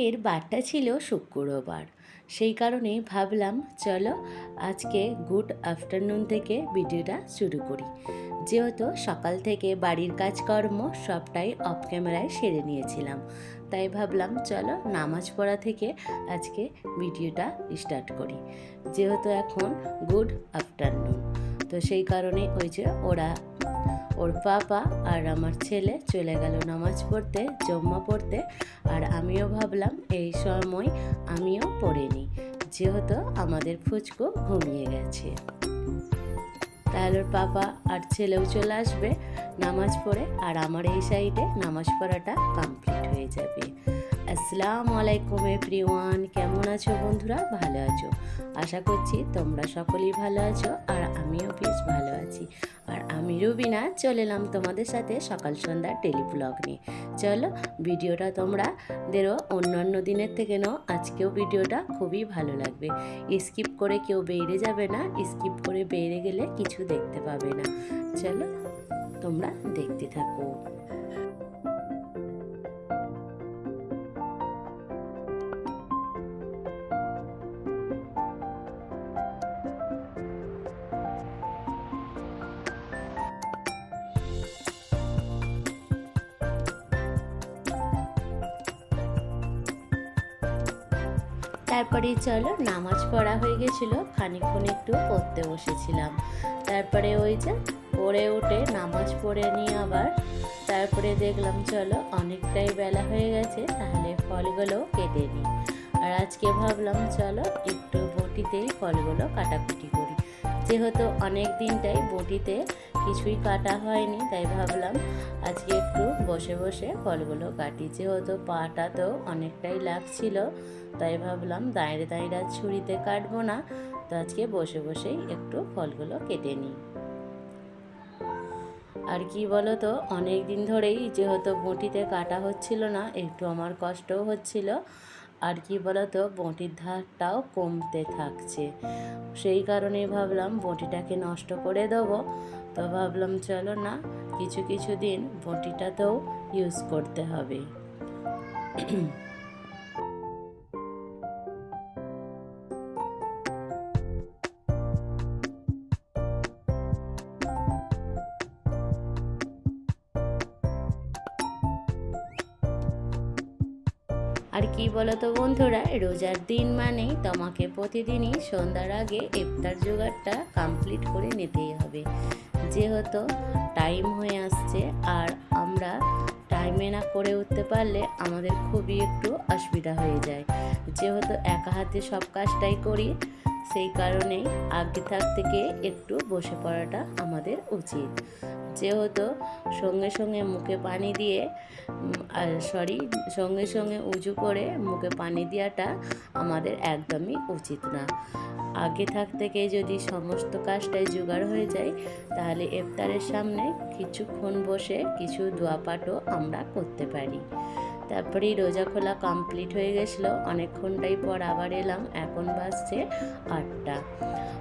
আজকের বারটা ছিল শুক্রবার। সেই কারণে ভাবলাম, চলো আজকে গুড আফটারনুন থেকে ভিডিওটা শুরু করি। যেহেতু সকাল থেকে বাড়ির কাজকর্ম সবটাই অফ ক্যামেরায় সেরে নিয়েছিলাম। তাই ভাবলাম, চলো নামাজ পড়া থেকে আজকে ভিডিওটা স্টার্ট করি। যেহেতু এখন গুড আফটারনুন। তো সেই কারণে ওই যে ওরা ওর বাবা আর আমার ছেলে চলে গেল নামাজ পড়তে, জম্মা পড়তে। আর আমিও ভাবলাম এই সময় আমিও পড়িনি যেহেতু আমাদের ফুচকো ঘুমিয়ে গেছে। তাহলে ওর পাপা আর ছেলেও চলে আসবে নামাজ পড়ে, আর আমার এই সাইডে নামাজ পড়াটা কমপ্লিট হয়ে যাবে। আসসালামু আলাইকুম এভরিওয়ান, কেমন আছো বন্ধুরা? ভালো আছো? আশা করছি তোমরা সকলেই ভালো আছো আর আমিও বেশ ভালো আছি। আর আমি রুবিনা, চলে এলাম তোমাদের সাথে সকাল সন্ধ্যার টেলি ব্লগ নিয়ে। চলো, ভিডিওটা তোমরা দেরো অন্যান্য দিনের থেকে নাও, আজকেও ভিডিওটা খুবই ভালো লাগবে। স্কিপ করে কেউ বেরিয়ে যাবে না স্কিপ করে বেরিয়ে গেলে কিছু দেখতে পাবে না। চলো, তোমরা দেখতে থাকো। তারপরে চলো, নামাজ পড়া হয়ে গেছিল, খানিকক্ষণ একটু পড়তে বসেছিলাম। তারপরে ওই যে পড়ে উঠে নামাজ পড়ে নিয়ে আবার তারপরে দেখলাম, চলো, অনেকটাই বেলা হয়ে গেছে, তাহলে ফলগুলো কেটে নিই। আর আজকে ভাবলাম, চলো, একটু বটিতেই ফলগুলো কাটাকুটি করি। যেহেতু অনেক দিনটাই বটিতে কিছুই কাটা হয়নি, তাই ভাবলাম আজকে একটু বসে বসে ফলগুলো কাটি। যেহেতু পাটা তো অনেকটাই লাগছিল, তাই ভাবলাম দাঁড়িয়ে দাঁড়িয়ে ছুরিতে কাটবো না, তো আজকে বসে বসেই একটু ফলগুলো কেটে নিই। আর কি বলো তো অনেক দিন ধরেই যেহেতু বটিতে কাটা হচ্ছিল না, একটু আমার কষ্টও হচ্ছিল আর কি বলতো, বঁটির ধারটাও কমতে থাকছে। সেই কারণে ভাবলাম বঁটিটাকে নষ্ট করে দেবো। তো ভাবলাম, চলো না, কিছু কিছু দিন বঁটিটাতেও ইউজ করতে হবে। আর তো বন্ধুরা, রোজার দিন মানেই তোমাকে প্রতিদিনই সন্ধ্যার আগে ইফতার জোগাড়টা কমপ্লিট করে নিতেই হবে। যেহেতু টাইম হয়ে আসছে আর আমরা টাইমে না করে উঠতে পারলে আমাদের খুবই একটু অসুবিধা হয়ে যায়। যেহেতু একা হাতে সব কাজটাই করি সেই কারণেই আগে থাক থেকে একটু বসে পড়াটা আমাদের উচিত। যেহেতু সঙ্গে সঙ্গে মুখে পানি দিয়ে আর সরি সঙ্গে সঙ্গে উঁচু করে মুখে পানি দেওয়াটা আমাদের একদমই উচিত না। আগে থাক থেকে যদি সমস্ত কাজটাই জোগাড় হয়ে যায়, তাহলে ইফতারের সামনে কিছুক্ষণ বসে কিছু দোয়া পাঠও আমরা করতে পারি। তারপরেই রোজা খোলা কমপ্লিট হয়ে গেছিল। অনেকক্ষণটাই পর আবার এলাম। এখন বাজছে আটটা।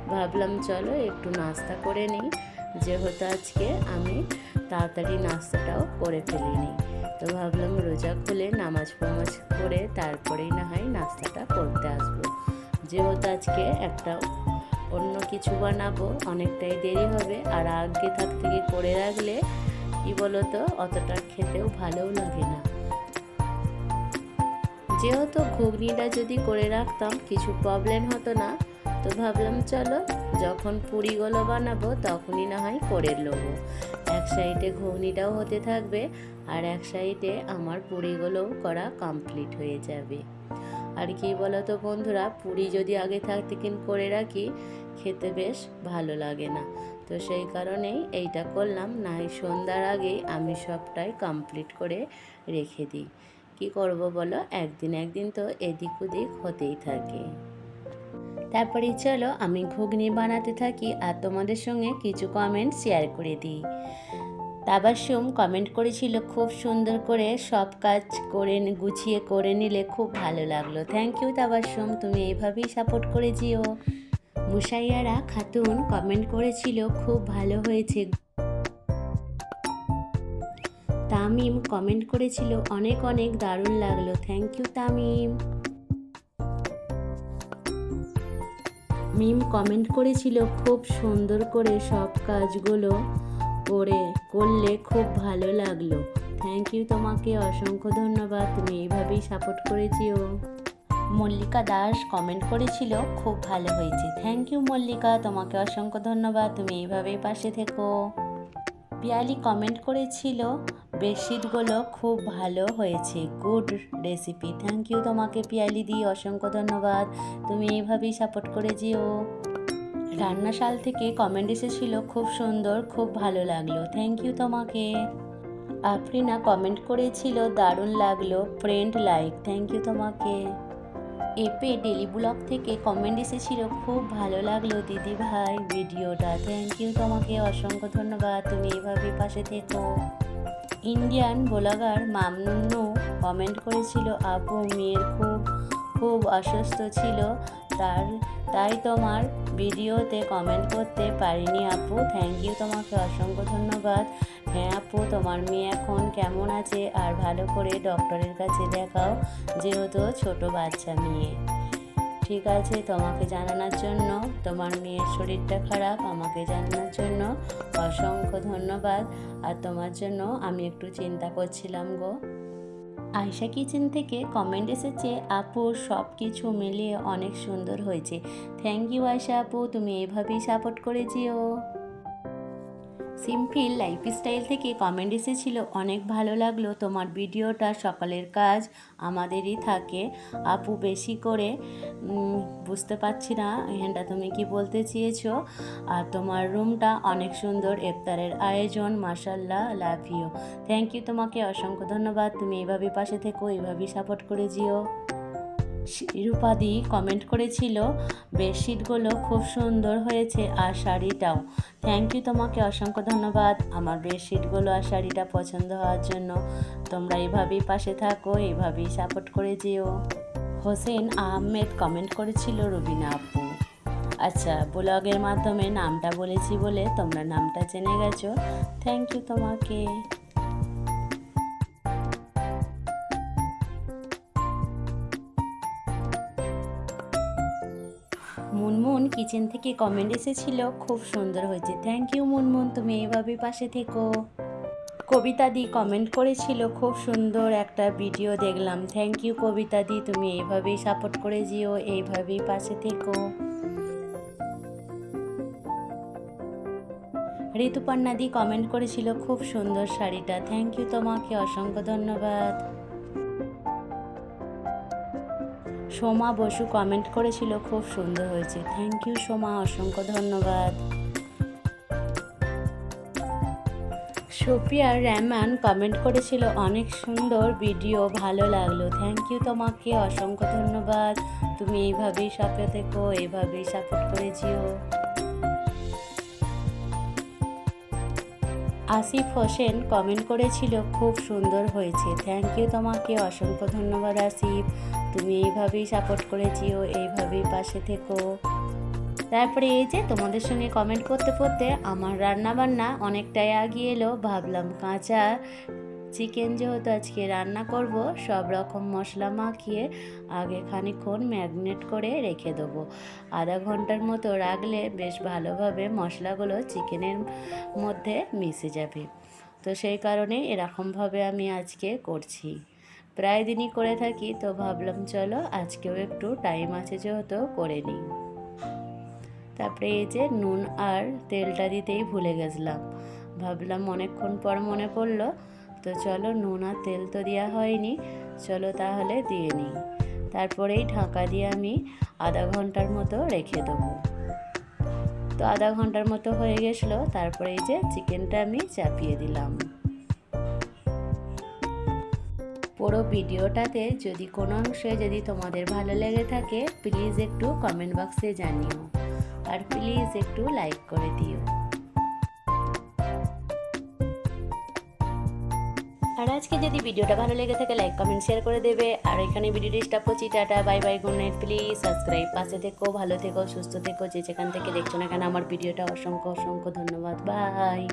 ভাবলাম, চলো একটু নাস্তা করে নিই। যেহেতু আজকে আমি তাড়াতাড়ি নাস্তাটাও করে ফেলিনি। তো ভাবলাম, রোজা খুলে নামাজ ফামাজ করে তারপরেই না হয় নাস্তাটা করতে আসব। যেহেতু আজকে একটা অন্য কিছু বানাবো, অনেকটাই দেরি হবে। আর আগে থাক থেকে করে রাখলে, কি বলতো, অতটা খেতেও ভালোও লাগে না। যেহেতু ঘুগনিটা যদি করে রাখতাম, কিছু প্রবলেম হতো না। তো ভাবলাম, চলো, যখন পুরিগুলো বানাবো, তখনই না হয় করে নেব এক সাইডে ঘুগনিটাও হতে থাকবে, আর এক সাইডে আমার পুরিগুলোও করা কমপ্লিট হয়ে যাবে। আর কি বলো তো বন্ধুরা, পুরি যদি আগে থাকতে থেকে করে রাখি, খেতে বেশ ভালো লাগে না। তো সেই কারণেই এইটা করলাম নাই সন্ধ্যার আগেই আমি সবটাই কমপ্লিট করে রেখে দিই। কি করব বলো? একদিন একদিন তো এদিক ওদিক হতেই থাকে। তারপরে চলো, আমি ঘুগনি বানাতে থাকি আর তোমাদের সঙ্গে কিছু কমেন্ট শেয়ার করে দিই। তাবাসুম কমেন্ট করেছিল খুব সুন্দর করে, সব কাজ করে গুছিয়ে করে নিলে খুব ভালো লাগল। থ্যাংক ইউ তাবাসুম তুমি এইভাবেই সাপোর্ট করে যেও। মুসাইয়ারা খাতুন কমেন্ট করেছিল, খুব ভালো হয়েছে। তামিম কমেন্ট করেছিল, অনেক অনেক দারুণ লাগল। Thank you Tamim. Mim comment করেছিল, খুব সুন্দর করে সব কাজগুলো করে, করলে খুব ভালো লাগল। থ্যাংক ইউ তোমাকে, অসংখ্য ধন্যবাদ। তুমি এইভাবেই সাপোর্ট করেছিও। মল্লিকা দাস কমেন্ট করেছিল, খুব ভালো হয়েছে। থ্যাংক ইউ মল্লিকা, তোমাকে অসংখ্য ধন্যবাদ। তুমি এইভাবেই পাশে থেকো। পিয়ালি কমেন্ট করেছিল বেডশিটগুলো খুব ভালো হয়েছে। Good recipe. থ্যাংক ইউ তোমাকে পিয়ালি দি, অসংখ্য ধন্যবাদ। তুমি এইভাবেই সাপোর্ট করে যেও। রান্নাশাল থেকে কমেন্ট এসেছিল, খুব সুন্দর, খুব ভালো লাগল। থ্যাংক ইউ তোমাকে। আফরিনা কমেন্ট করেছিল, দারুণ লাগল। ফ্রেন্ড লাইক থ্যাংক ইউ তোমাকে। এপে ডেলি ব্লগ থেকে কমেন্ট এসেছিল, খুব ভালো লাগল দিদি ভাই ভিডিওটা থ্যাংক ইউ তোমাকে, অসংখ্য ধন্যবাদ। তুমি এইভাবে পাশে থেকো। ইন্ডিয়ান ব্লগার মামনুন্নু কমেন্ট করেছিল, আপু, মেয়ের খুব খুব অসুস্থ ছিল, তার, তাই তোমার ভিডিওতে কমেন্ট করতে পারিনি, আপু। থ্যাংক ইউ তোমাকে অসংখ্য ধন্যবাদ। হ্যাঁ আপু, তোমার মেয়ে এখন কেমন আছে? আর ভালো করে ডক্টরের কাছে দেখাও, যেহেতু ছোট বাচ্চা মেয়ে। ঠিক আছে তোমাকে জানানোর জন্য। তোমার মেয়ের শরীরটা খারাপ, আমাকে জানানোর জন্য অসংখ্য ধন্যবাদ। আর তোমার জন্য আমি একটু চিন্তা করছিলাম গো। আয়শা কিচেন থেকে কমেন্ট এসেছে, আপু সব কিছু মিলিয়ে অনেক সুন্দর হয়েছে। থ্যাংক ইউ আয়শা আপু, তুমি এভাবেই সাপোর্ট করে সিম্পল লাইফস্টাইল থেকে কমেন্ট এসেছিল, অনেক ভালো লাগল। তোমার ভিডিওটা সকালের কাজ আমাদেরই থাকে। আপু বেশি করে বুঝতে পারছি না, এখানটা তুমি কি বলতে চেয়েছো? আর তোমার রুমটা অনেক সুন্দর, ইফতারের আয়োজন মাসাল্লাহ লাভ ইউ থ্যাংক ইউ তোমাকে, অসংখ্য ধন্যবাদ। তুমি এইভাবে পাশে থেকো এইভাবেই সাপোর্ট করে যেও। রূপাদি কমেন্ট করেছিল, বেডশিটগুলো খুব সুন্দর হয়েছে আর শাড়িটাও। থ্যাংক ইউ তোমাকে অসংখ্য ধন্যবাদ। আমার বেডশিটগুলো আর শাড়িটা পছন্দ হওয়ার জন্য। তোমরা এভাবেই পাশে থাকো এইভাবেই সাপোর্ট করে যেও। হোসেন আহমেদ কমেন্ট করেছিল, রুবিনা আপু। আচ্ছা ব্লগের মাধ্যমে নামটা বলেছি বলে তোমরা নামটা জেনে গেছো। থ্যাংক ইউ তোমাকে। কিচেন থেকে কমেন্ট এসেছিল। খুব সুন্দর হয়েছে। Thank you Munmun. তুমি এইভাবে পাশে থেকো। কবিতা দি কমেন্ট করেছিল। খুব সুন্দর একটা ভিডিও দেখলাম। Thank you Kabita di. তুমি এইভাবেই সাপোর্ট করে যেও। এইভাবেই পাশে থেকো। ঋতুপর্ণা দি কমেন্ট করেছিল। খুব সুন্দর শাড়িটা। থ্যাংক ইউ তোমাকে। অসংখ্য ধন্যবাদ। সোমা বসু কমেন্ট করেছিল, খুব সুন্দর হয়েছে। থ্যাংক ইউ সোমা, অসংখ্য ধন্যবাদ। সোফিয়া রহমান কমেন্ট করেছিল, অনেক সুন্দর ভিডিও ভালো লাগল। থ্যাংক ইউ তোমাকে, অসংখ্য ধন্যবাদ। তুমি এইভাবেই সাপে থেকো, এইভাবেই সাপোর্ট করেছিও আসিফ হোসেন কমেন্ট করেছিল, খুব সুন্দর হয়েছে। থ্যাংক ইউ তোমাকে, অসংখ্য ধন্যবাদ, আসিফ। তুমি এইভাবেই সাপোর্ট করেছিও এইভাবেই পাশে থেকো। তারপরে এই যে তোমাদের সঙ্গে কমেন্ট করতে করতে আমার রান্না বান্না অনেকটাই আগিয়ে এলো। ভাবলাম কাঁচা চিকেন যেহেতু আজকে রান্না করব, সব রকম মশলা মাখিয়ে আগে খানিক্ষণ ম্যাগনেট করে রেখে দেবো। আধা ঘণ্টার মতো রাখলে বেশ ভালোভাবে মশলাগুলো চিকেনের মধ্যে মিশে যাবে। তো সেই কারণে এরকমভাবে আমি আজকে করছি। প্রায় দিনই করে থাকি, তো ভাবলাম চলো আজকেও একটু টাইম আছে যেহেতু করে নিই। তারপরে এই যে নুন আর তেলটা দিতেই ভুলে গেছিলাম। ভাবলাম অনেকক্ষণ পর মনে পড়ল, তো চলো নুন আর তেল তো দেওয়া হয়নি, চলো তাহলে দিয়ে নিই। তারপরেই ঢাকা দিয়ে আমি আধা ঘণ্টার মতো রেখে দেবো। তো আধা ঘণ্টার মতো হয়ে গেছিল, তারপরে এই যে চিকেনটা আমি চাপিয়ে দিলাম। পুরো ভিডিওটাতে যদি কোনো অংশে যদি তোমাদের ভালো লেগে থাকে প্লিজ একটু কমেন্ট বক্সে জানিও। আর প্লিজ একটু লাইক করে দিও। আর আজকে যদি ভিডিওটা ভালো লেগে থাকে লাইক কমেন্ট শেয়ার করে দেবে। আর এখানে ভিডিওটি স্টপ করছি, tata bye bye good night please subscribe পাশে থেকো, ভালো থেকো, সুস্থ থেকো, যে যেখান থেকে দেখছ না কেন, আমার ভিডিওটা অসংখ্য অসংখ্য ধন্যবাদ। বাই